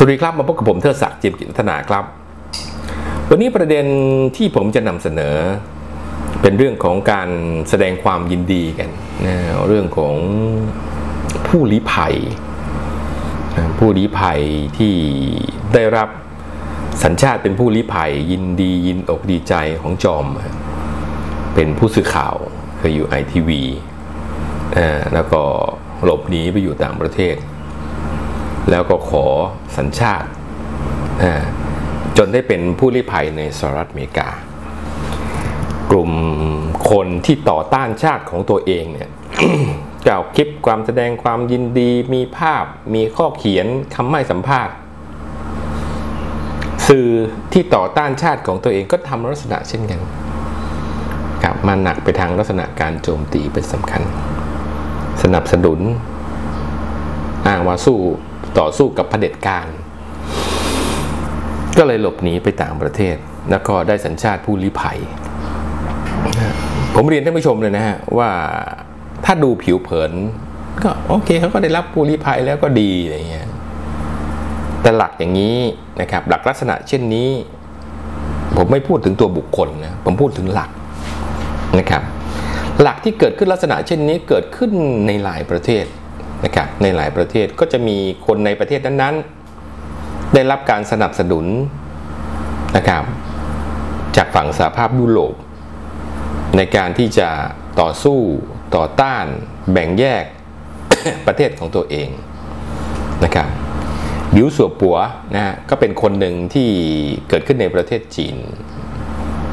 สวัสดีครับมาพบกับผมเทิดศักดิ์จิมกิจพัฒนาครับ วันนี้ประเด็นที่ผมจะนำเสนอ เป็นเรื่องของการแสดงความยินดีกันนะเรื่องของผู้ลี้ภัย ผู้ลี้ภัยที่ได้รับสัญชาติเป็นผู้ลี้ภัย ยินดียินอกดีใจของจอม เป็นผู้สื่อข่าวเคยอยู่ไอทีวีแล้วก็หลบหนีไปอยู่ต่างประเทศ แล้วก็ขอสัญชาติ จนได้เป็นผู้ลี้ภัยในสหรัฐอเมริกา กลุ่มคนที่ต่อต้านชาติของตัวเองเนี่ยกล่าวคลิปความแสดงความยินดีมีภาพมีข้อเขียนคำไม่สัมภาษณ์สื่อที่ต่อต้านชาติของตัวเองก็ทำลักษณะเช่นกันกลับมาหนักไปทางลักษณะการโจมตีเป็นสำคัญ สนับสนุนอ้างว่าสู้ ต่อสู้กับเผด็จการ ก็เลยหลบหนีไปต่างประเทศ แล้วก็ได้สัญชาติผู้ลี้ภัย ผมเรียนท่านผู้ชมเลยนะฮะว่าถ้าดูผิวเผิน ก็โอเคเขาก็ได้รับผู้ลี้ภัยแล้วก็ดีอะไรเงี้ยแต่หลักอย่างนี้นะครับ หลักลักษณะเช่นนี้ ผมไม่พูดถึงตัวบุคคลนะผมพูดถึงหลักนะครับ หลักที่เกิดขึ้นลักษณะเช่นนี้เกิดขึ้นในหลายประเทศ นะครับในหลายประเทศก็จะมีคนในประเทศนั้นๆ ได้รับการสนับสนุนนะครับจากฝั่งสหภาพยุโรปในการที่จะต่อสู้ต่อต้าน แบ่งแยกประเทศของตัวเองนะครับบิวสัวปัวนะฮะก็เป็นคนหนึ่งที่เกิดขึ้นในประเทศจีน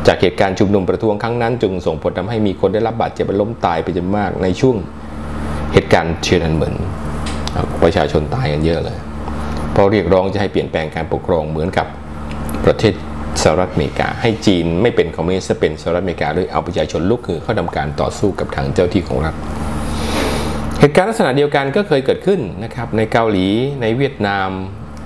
จากเหตุการณ์ชุมนุมประท้วงครั้งนั้น จึงส่งผลทำให้มีคนได้รับบาดเจ็บและล้มตายไปจำนวนมากในช่วง เหตุการณ์เชียนันเหมือนประชาชนตายกันเยอะเลย เพราะเรียกร้องจะให้เปลี่ยนแปลงการปกครองเหมือนกับประเทศสหรัฐอเมริกา ให้จีนไม่เป็นคอมมิวนิสต์เป็นสหรัฐอเมริกาด้วยเอาประชาชนลุกคือเข้าทำการต่อสู้กับทางเจ้าที่ของรัฐเหตุการณ์ลักษณะเดียวกันก็เคยเกิดขึ้นนะครับในเกาหลีในเวียดนาม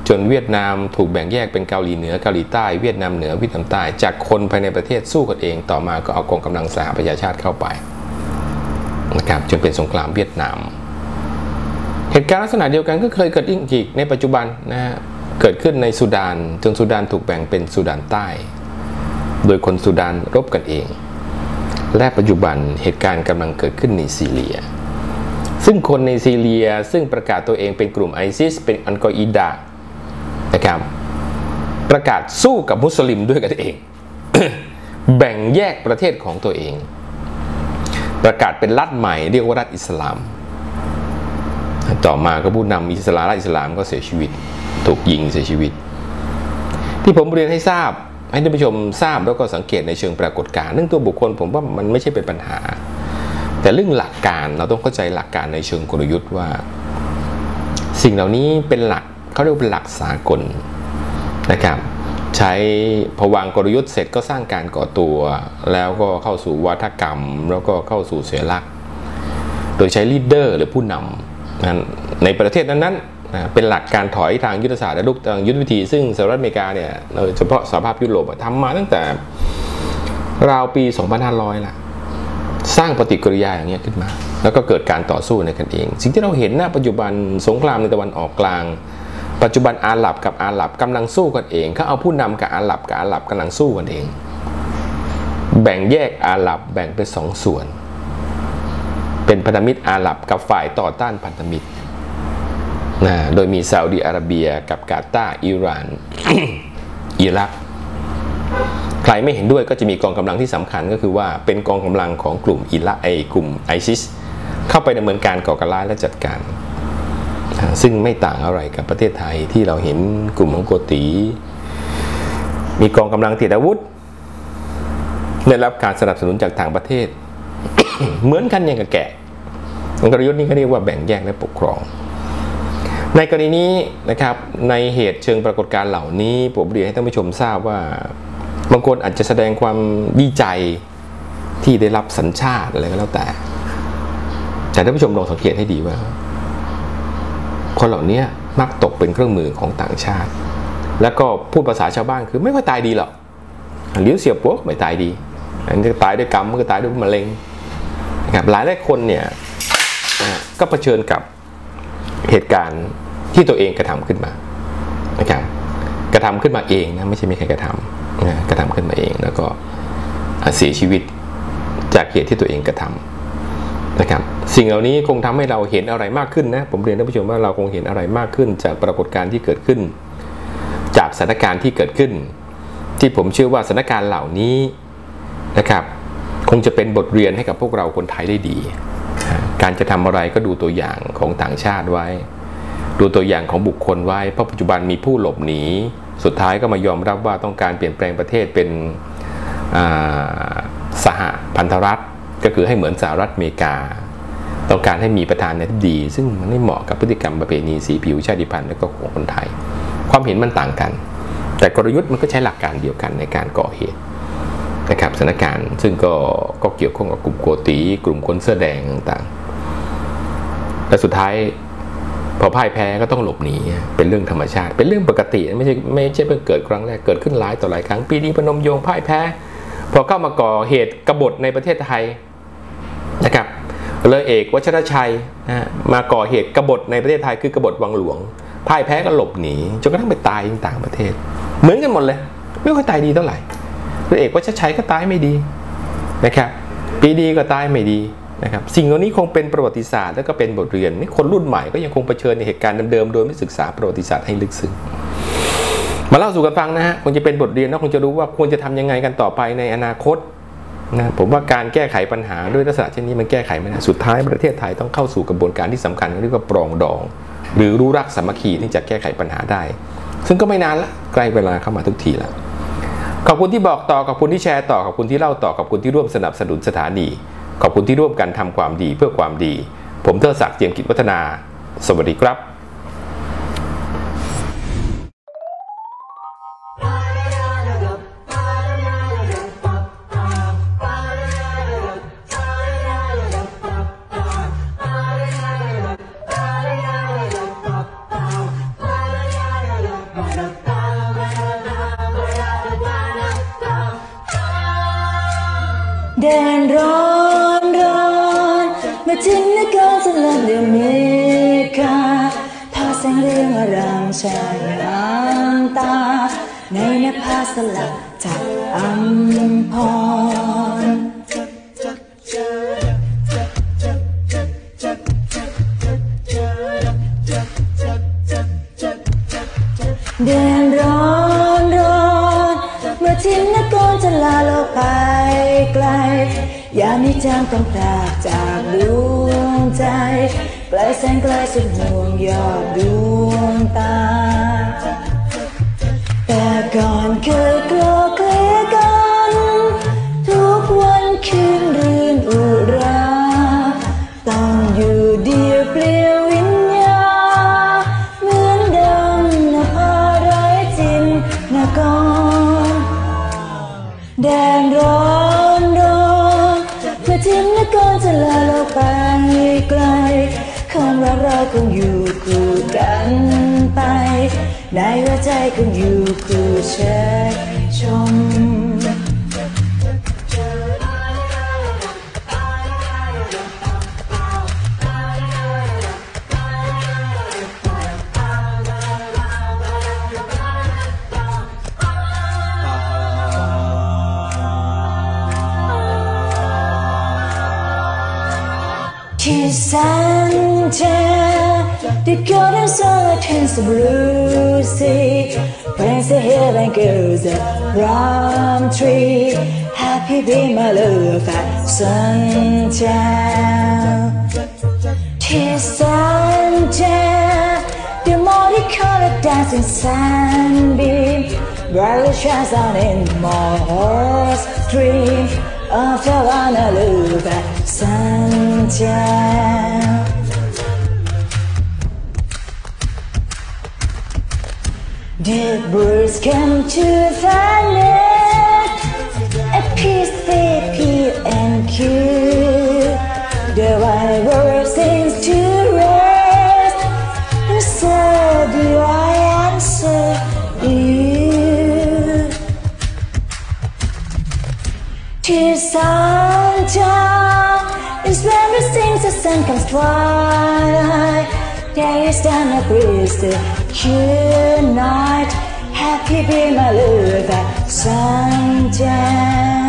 จนเวียดนามถูกแบ่งแยกเป็นเกาหลีเหนือเกาหลีใต้เวียดนามเหนือเวียดนามใต้จากคนภายในประเทศสู้กันเอง ต่อมาก็เอากองกำลังสหประชาชาติเข้าไป นะครับจนเป็นสงครามเวียดนาม เหตุการณ์ลักษณะเดียวกันก็เคยเกิดอีกในปัจจุบันนะฮะเกิดขึ้นในสุดานจนสุดานถูกแบ่งเป็นสุดานใต้ โดยคนสุดานรบกันเอง และปัจจุบันเหตุการณ์กำลังเกิดขึ้นในซีเรีย ซึ่งคนในซีเรียซึ่งประกาศตัวเองเป็นกลุ่มไอซิสเป็นอันกออิดานะครับประกาศสู้กับมุสลิมด้วยกันเอง แบ่งแยกประเทศของตัวเอง ประกาศเป็นรัฐใหม่เรียกว่ารัฐอิสลาม ต่อมาก็ผู้นำอิสลามรัฐอิสลามก็เสียชีวิต ถูกยิงเสียชีวิต ที่ผมเรียนให้ทราบ ให้ท่านผู้ชมทราบแล้วก็สังเกตในเชิงปรากฏการณ์เรื่องตัวบุคคลผมว่ามันไม่ใช่เป็นปัญหา แต่เรื่องหลักการเราต้องเข้าใจหลักการในเชิงกลยุทธ์ว่า สิ่งเหล่านี้เป็นหลักเขาเรียกเป็นหลักสากลนะครับ ใช้พวางกลยุทธ์เสร็จก็สร้างการก่อตัว แล้วก็เข้าสู่วัฒกรรม แล้วก็เข้าสู่เสียลักษณ์โดยใช้ลีดเดอร์หรือผู้นำในประเทศนั้นๆเป็นหลักการถอยทางยุทธศาสตร์และลุกทางยุทธวิธี ซึ่งสหรัฐอเมริกาเนี่ยโดยเฉพาะสหภาพยุโรปทำมาตั้งแต่ราวปี 2500ละสร้างปฏิกิริยาอย่างเงี้ยขึ้นมา แล้วก็เกิดการต่อสู้ในกันเอง สิ่งที่เราเห็นณปัจจุบันสงครามในตะวันออกกลาง ปัจจุบันอาหรับกับอาหรับกำลังสู้กันเองเขาเอาผู้นำกับอาหรับกับอาหรับกำลังสู้กันเอง แบ่งแยกอาหรับแบ่งเป็นสองส่วน เป็นพันธมิตรอาหรับกับฝ่ายต่อต้านพันธมิตรนะโดยมีซาอุดีอาระเบียกับกาตาร์อิหร่านอิรักใครไม่เห็นด้วยก็จะมีกองกำลังที่สำคัญก็คือว่าเป็นกองกำลังของกลุ่มอิรักไอกลุ่มไอซิสเข้าไปดำเนินการก่อการร้ายและจัดการ ซึ่งไม่ต่างอะไรกับประเทศไทยที่เราเห็นกลุ่มของโกตี มีกองกำลังติดอาวุธ ได้รับการสนับสนุนจากต่างประเทศ เหมือนกันอย่างกับแกะกลยุทธ์นี้เขาเรียกว่าแบ่งแยกและปกครอง ในกรณีนี้นะครับในเหตุเชิงปรากฏการเหล่านี้ผมเรียนให้ท่านผู้ชมทราบว่าบางคนอาจจะแสดงความดีใจที่ได้รับสัญชาติอะไรก็แล้วแต่แต่ท่านผู้ชมลองสังเกตให้ดีว่า คนเหล่านี้มักตกเป็นเครื่องมือของต่างชาติ แล้วก็พูดภาษาชาวบ้านคือไม่ค่อยตายดีหรอกเลี้ยวเสียบปุ๊บไม่ตายดีอันจะตายด้วยกรรมมันก็ตายด้วยมะเร็งนะครับหลายหลายคนเนี่ยก็เผชิญกับเหตุการณ์ที่ตัวเองกระทำขึ้นมานะครับกระทำขึ้นมาเองนะไม่ใช่มีใครกระทำนะกระทำขึ้นมาเองแล้วก็เสียชีวิตจากเหตุที่ตัวเองกระทำ นะครับสิ่งเหล่านี้คงทำให้เราเห็นอะไรมากขึ้นนะผมเรียนท่านผู้ชมว่าเราคงเห็นอะไรมากขึ้น จากปรากฏการณ์ที่เกิดขึ้น จากสถานการณ์ที่เกิดขึ้น ที่ผมเชื่อว่าสถานการณ์เหล่านี้นะครับ คงจะเป็นบทเรียนให้กับพวกเราคนไทยได้ดี การจะทำอะไรก็ดูตัวอย่างของต่างชาติไว้ ดูตัวอย่างของบุคคลไว้เพราะปัจจุบันมีผู้หลบหนีสุดท้ายก็มายอมรับว่าต้องการเปลี่ยนแปลงประเทศเป็นสหพันธรัฐ ก็คือให้เหมือนสหรัฐอเมริกา ต้องการให้มีประธานาธิบดี ซึ่งมันไม่เหมาะกับพฤติกรรมประเพณีสีผิวชาติพันธุ์และก็ของคนไทย ความเห็นมันต่างกัน แต่กลยุทธ์มันก็ใช้หลักการเดียวกันในการก่อเหตุนะครับสถานการณ์ซึ่งก็ก็เกี่ยวข้องกับกลุ่มโกตี กลุ่มคนเสื้อแดงต่างๆและสุดท้ายพอพ่ายแพ้ก็ต้องหลบหนีเป็นเรื่องธรรมชาติ เป็นเรื่องปกติไม่ใช่ไม่ใช่เพิ่งเกิดครั้งแรกเกิดขึ้นหลายต่อหลายครั้งปีนี้พนมยงพ่ายแพ้ พอเข้ามาก่อเหตุกบฏในประเทศไทย นะครับเลยเอกวัชรชัยนะมาก่อเหตุกบฏในประเทศไทยคือกบฏวังหลวงพ่ายแพ้ก็หลบหนีจนกระทั่งไปตายที่ต่างประเทศ เหมือนกันหมดเลย ไม่ค่อยตายดีเท่าไหร่เลยเอกวัชรชัยก็ตายไม่ดีนะครับปีดีก็ตายไม่ดีนะครับสิ่งเหล่านี้คงเป็นประวัติศาสตร์แล้วก็เป็นบทเรียนคนรุ่นใหม่ก็ยังคงเผชิญในเหตุการณ์เดิมๆโดยไม่ศึกษาประวัติศาสตร์ให้ลึกซึ้งมาเล่าสู่กันฟังนะฮะคงจะเป็นบทเรียนแล้วคงจะรู้ว่าควรจะทำยังไงกันต่อไปในอนาคต นะผมว่าการแก้ไขปัญหาด้วยลักษณะเช่นนี้มันแก้ไขไม่ได้สุดท้ายประเทศไทยต้องเข้าสู่กระบวนการที่สำคัญเรียกว่าปรองดอง หรือรู้รักสามัคคีที่จะแก้ไขปัญหาได้ ซึ่งก็ไม่นานละใกล้เวลาเข้ามาทุกทีล้วขอบคุณที่บอกต่อขอบคุณที่แชร์ต่อขอบคุณที่เล่าต่อขอบคุณที่ร่วมสนับสนุนสถานี ขอบคุณที่ร่วมกันทำความดีเพื่อความดี ผมเทอศักดิ์เจียมกิจวัฒนา สวัสดีครับ มาถึงนครสลับเดือเมฆาพาแสงเรืองอรามชายน้ ยามนี้จางต้องพรากจากดวงใจไกลแสนไกลสุดห่วงยอดดวงตา แต่ก่อนเคยกลัวเคลียกัน ทุกวันคืนรื่นอุาเราคงอยู่คู่กันไปในหัวใจคงอยู่คู่เชยชม Kiss and tell The golden sun turns The curtains are a chance of Lucy. Prince heaven goes the rum tree. Happy be my love at sundown. Tis sundown. The multicolored dancing sunbeam brightly shines on in my heart's dream. I fell on a at sundown. The birds come to the praised and appraised Should not have Be my love sunshine